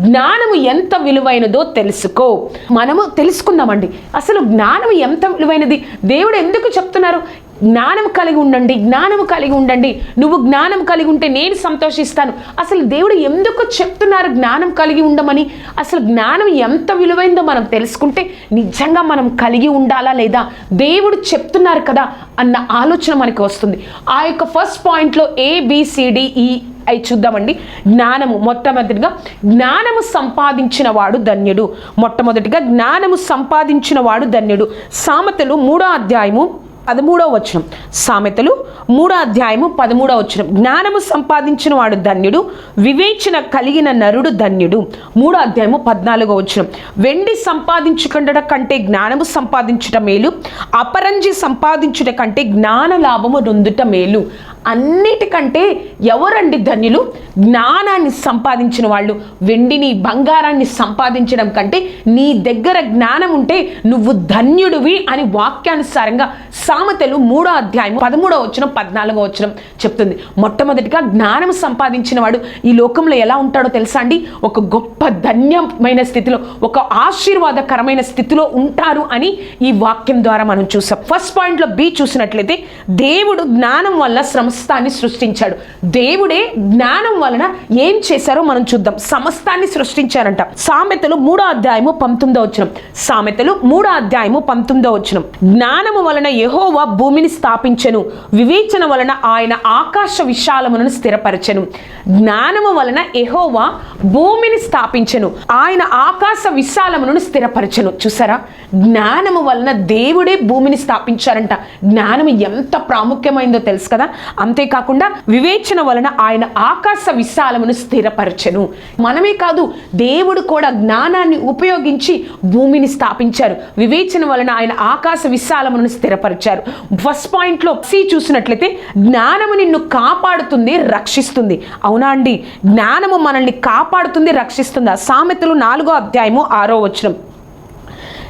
జ్ఞానము ఎంత విలువైనదో తెలుసుకో. మనము తెలుసుకుందామండి అసలు జ్ఞానం ఎంత విలువైనది? దేవుడు ఎందుకు చెప్తున్నారు? జ్ఞానం కలిగి ఉండండి జ్ఞానం కలిగి ఉండండి. నువ్వు జ్ఞానం కలిగి ఉంటే నేను సంతోషిస్తాను. అసలు దేవుడు ఎందుకు చెప్తున్నారు జ్ఞానం కలిగి ఉండమని? అసలు జ్ఞానం ఎంత విలువైందో మనం తెలుసుకుంటే నిజంగా మనం కలిగి ఉండాలా లేదా? దేవుడు చెప్తున్నారు కదా అన్న ఆలోచన మనకి వస్తుంది. ఆ యొక్క ఫస్ట్ పాయింట్లో ఏబిసిడిఈ అవి చూద్దామండి. జ్ఞానము మొట్టమొదటిగా జ్ఞానము సంపాదించిన వాడు ధన్యుడు. మొట్టమొదటిగా జ్ఞానము సంపాదించిన వాడు ధన్యుడు. సామెతలు మూడో అధ్యాయము పదమూడవ వచనం. సామెతలు మూడో అధ్యాయము పదమూడవ వచనం. జ్ఞానము సంపాదించిన వాడు ధన్యుడు వివేచన కలిగిన నరుడు ధన్యుడు. మూడో అధ్యాయము పద్నాలుగో వచనం. వెండి సంపాదించుకుండట కంటే జ్ఞానము సంపాదించుట మేలు అపరంజి సంపాదించుట కంటే జ్ఞాన లాభము రొందుట మేలు. అన్నిటికంటే ఎవరండి ధన్యులు? జ్ఞానాన్ని సంపాదించిన వాళ్ళు వెండిని బంగారాన్ని సంపాదించడం కంటే నీ దగ్గర జ్ఞానం ఉంటే నువ్వు ధన్యుడివి అని వాక్యానుసారంగా సామెతలు మూడో అధ్యాయం పదమూడో వచ్చిన పద్నాలుగో వచ్చిన చెప్తుంది. మొట్టమొదటిగా జ్ఞానం సంపాదించిన వాడు ఈ లోకంలో ఎలా ఉంటాడో తెలుసా అండి? ఒక గొప్ప ధన్యమైన స్థితిలో ఒక ఆశీర్వాదకరమైన స్థితిలో ఉంటారు అని ఈ వాక్యం ద్వారా మనం చూసాం. ఫస్ట్ పాయింట్లో బి చూసినట్లయితే దేవుడు జ్ఞానం వల్ల శ్రమ సమస్తాన్ని సృష్టించాడు. దేవుడే జ్ఞానం వలన ఏం చేశారో మనం చూద్దాం. సమస్తాన్ని సృష్టించారంట. సామెతలు మూడో అధ్యాయము పంతొమ్మిదో వచ్చిన సామెతలు మూడో అధ్యాయము పంతొమ్మిదో వచ్చిన జ్ఞానము వలన యహోవా భూమిని స్థాపించను. వివేచన వలన ఆయన ఆకాశ విశాలములను స్థిరపరచను. జ్ఞానము వలన యహోవా భూమిని స్థాపించను. ఆయన ఆకాశ విశాలమును స్థిరపరచను. చూసారా? జ్ఞానము వలన దేవుడే భూమిని స్థాపించారంట. జ్ఞానం ఎంత ప్రాముఖ్యమైందో తెలుసు కదా? అంతేకాకుండా వివేచన వలన ఆయన ఆకాశ విశాలమును స్థిరపరచను. మనమే కాదు దేవుడు కూడా జ్ఞానాన్ని ఉపయోగించి భూమిని స్థాపించారు. వివేచన వలన ఆయన ఆకాశ విశాలమును స్థిరపరిచారు. ఫస్ట్ పాయింట్లో సి చూసినట్లయితే జ్ఞానము నిన్ను కాపాడుతుంది రక్షిస్తుంది. అవునా అండి? జ్ఞానము మనల్ని కాపాడుతుంది రక్షిస్తుంది. సామెతలు నాలుగో అధ్యాయము ఆరో వచనం.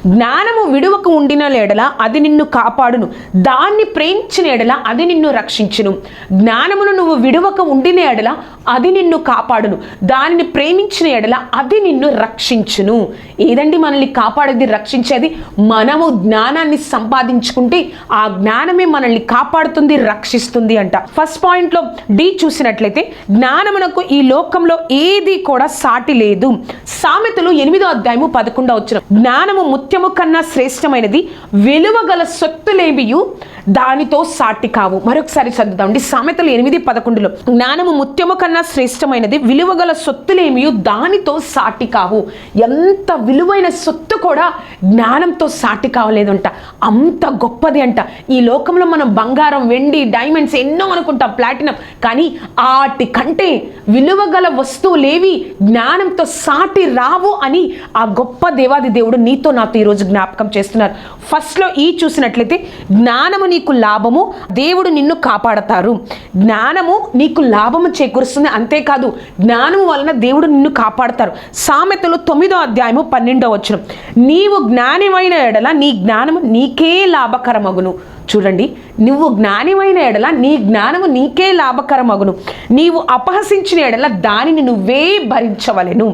జ్ఞానము విడువక ఉండిన ఎడల అది నిన్ను కాపాడును. దాన్ని ప్రేమించిన ఎడల అది నిన్ను రక్షించును. జ్ఞానమును నువ్వు విడువక ఉండిన ఎడల అది నిన్ను కాపాడును. దానిని ప్రేమించిన ఎడల అది నిన్ను రక్షించును. ఏదండి మనల్ని కాపాడేది రక్షించేది? మనము జ్ఞానాన్ని సంపాదించుకుంటే ఆ జ్ఞానమే మనల్ని కాపాడుతుంది రక్షిస్తుంది అంట. ఫస్ట్ పాయింట్లో డి చూసినట్లయితే జ్ఞానమునకు ఈ లోకంలో ఏది కూడా సాటి లేదు. సామెతలు ఎనిమిదో అధ్యాయము పదకొండో వచ్చిన జ్ఞానము ముత్యము కన్నా శ్రేష్టమైనది విలువగల సొత్తులేమియు? దానితో సాటి కావు. మరొకసారి చదువుదామండి సామెతలు ఎనిమిది పదకొండులో జ్ఞానము ముత్యము కన్నా శ్రేష్టమైనది విలువగల సొత్తులేమియు? దానితో సాటి కావు. ఎంత విలువైన సొత్తు కూడా జ్ఞానంతో సాటి కావలేదంట. అంత గొప్పది అంట. ఈ లోకంలో మనం బంగారం వెండి డైమండ్స్ ఎన్నో అనుకుంటాం ప్లాటినం. కానీ వాటి కంటే విలువగల వస్తువులేవి జ్ఞానంతో సాటి రావు అని ఆ గొప్ప దేవాది దేవుడు నీతో నాతో ఈరోజు జ్ఞాపకం చేస్తున్నారు. ఫస్ట్లో ఈ చూసినట్లయితే జ్ఞానము నీకు లాభము దేవుడు నిన్ను కాపాడతారు. జ్ఞానము నీకు లాభము చేకూరుస్తుంది అంతేకాదు జ్ఞానము వలన దేవుడు నిన్ను కాపాడతారు. సామెతలు తొమ్మిదో అధ్యాయము పన్నెండో వచ్చిన నీవు జ్ఞానమైన ఎడల నీ జ్ఞానము నీకే లాభకరమగును. చూడండి నువ్వు జ్ఞానమైన ఎడల నీ జ్ఞానము నీకే లాభకరమగును. నీవు అపహసించిన ఎడల దానిని నువ్వే భరించవలెను.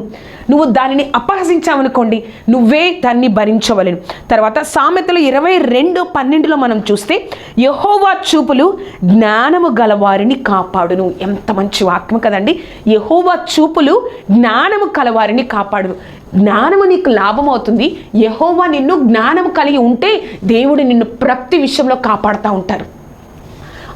నువ్వు దానిని అపహసించావనుకోండి నువ్వే దాన్ని భరించవలెను. తర్వాత సామెతలు ఇరవై రెండు పన్నెండులో మనం చూస్తే యహోవా చూపులు జ్ఞానము గలవారిని కాపాడును. ఎంత మంచి వాక్యం కదండి. యహోవా చూపులు జ్ఞానము కలవారిని కాపాడును. జ్ఞానము నీకు లాభం అవుతుంది యహోవా నిన్ను జ్ఞానము కలిగి ఉంటే దేవుడు నిన్ను ప్రతి విషయంలో కాపాడుతూ ఉంటారు.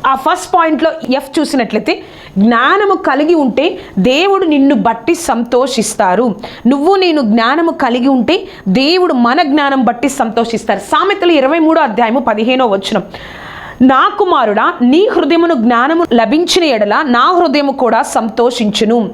ఆ ఫస్ట్ పాయింట్లో ఎఫ్ చూసినట్లయితే జ్ఞానము కలిగి ఉంటే దేవుడు నిన్ను బట్టి సంతోషిస్తారు. నువ్వు నేను జ్ఞానము కలిగి ఉంటే దేవుడు మన జ్ఞానం బట్టి సంతోషిస్తారు. సామెతలు ఇరవై మూడో అధ్యాయము పదిహేనో వచ్చినం నా కుమారుడా నీ హృదయమును జ్ఞానము లభించిన ఎడల నా హృదయము కూడా సంతోషించును.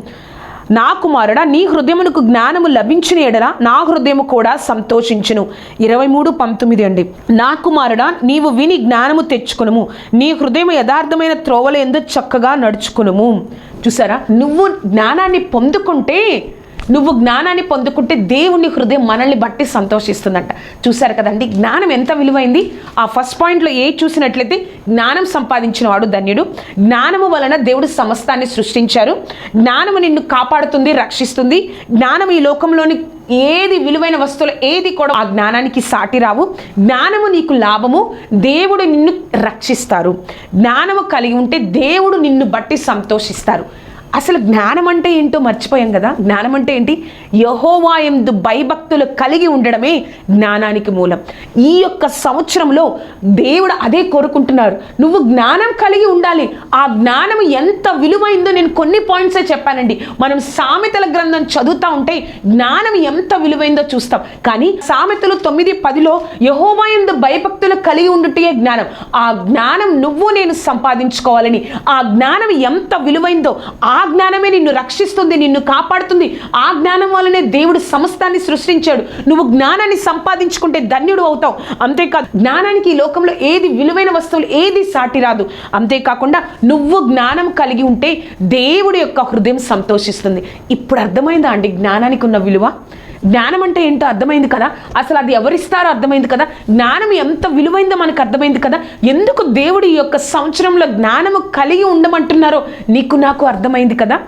నా కుమారుడా నీ హృదయమునకు జ్ఞానము లభించిన ఎడల నా హృదయము కూడా సంతోషించును. ఇరవై మూడు పంతొమ్మిది అండి. నా కుమారుడా నీవు విని జ్ఞానము తెచ్చుకునుము. నీ హృదయం యథార్థమైన త్రోవల ఎందు చక్కగా నడుచుకునుము. చూసారా? నువ్వు జ్ఞానాన్ని పొందుకుంటే నువ్వు జ్ఞానాన్ని పొందుకుంటే దేవుని హృదయం మనల్ని బట్టి సంతోషిస్తుందంట. చూశారు కదండి జ్ఞానం ఎంత విలువైంది? ఆ ఫస్ట్ పాయింట్లో ఏ చూసినట్లయితే జ్ఞానం సంపాదించిన వాడు ధన్యుడు. జ్ఞానము వలన దేవుడు సమస్తాన్ని సృష్టించారు. జ్ఞానము నిన్ను కాపాడుతుంది రక్షిస్తుంది. జ్ఞానం ఈ లోకంలోని ఏది విలువైన వస్తువులు ఏది కూడా ఆ జ్ఞానానికి సాటి రావు. జ్ఞానము నీకు లాభము దేవుడు నిన్ను రక్షిస్తారు. జ్ఞానము కలిగి ఉంటే దేవుడు నిన్ను బట్టి సంతోషిస్తారు. అసలు జ్ఞానం అంటే ఏంటో మర్చిపోయాం కదా? జ్ఞానం అంటే ఏంటి? యహోవా ఎందు భయభక్తులు కలిగి ఉండడమే జ్ఞానానికి మూలం. ఈ యొక్క సంవత్సరంలో దేవుడు అదే కోరుకుంటున్నారు. నువ్వు జ్ఞానం కలిగి ఉండాలి. ఆ జ్ఞానం ఎంత విలువైందో నేను కొన్ని పాయింట్సే చెప్పానండి. మనం సామెతల గ్రంథం చదువుతా ఉంటే జ్ఞానం ఎంత విలువైందో చూస్తాం. కానీ సామెతలు తొమ్మిది పదిలో యహోవా ఎందు భయభక్తులు కలిగి ఉండుటే జ్ఞానం. ఆ జ్ఞానం నువ్వు నేను సంపాదించుకోవాలని. ఆ జ్ఞానం ఎంత విలువైందో ఆ జ్ఞానమే నిన్ను రక్షిస్తుంది నిన్ను కాపాడుతుంది. ఆ జ్ఞానం వల్లనే దేవుడు సమస్తాన్ని సృష్టించాడు. నువ్వు జ్ఞానాన్ని సంపాదించుకుంటే ధన్యుడు అవుతావు. అంతేకాదు జ్ఞానానికి ఈ లోకంలో ఏది విలువైన వస్తువులు ఏది సాటి రాదు. అంతేకాకుండా నువ్వు జ్ఞానం కలిగి ఉంటే దేవుడి యొక్క హృదయం సంతోషిస్తుంది. ఇప్పుడు అర్థమైందా అండి జ్ఞానానికి ఉన్న విలువ? జ్ఞానం అంటే ఏంటో అర్థమైంది కదా? అసలు అది ఎవరిస్తారో అర్థమైంది కదా? జ్ఞానం ఎంత విలువైందో మనకు అర్థమైంది కదా? ఎందుకు దేవుడు ఈ యొక్క సంవత్సరంలో జ్ఞానము కలిగి ఉండమంటున్నారో నీకు నాకు అర్థమైంది కదా?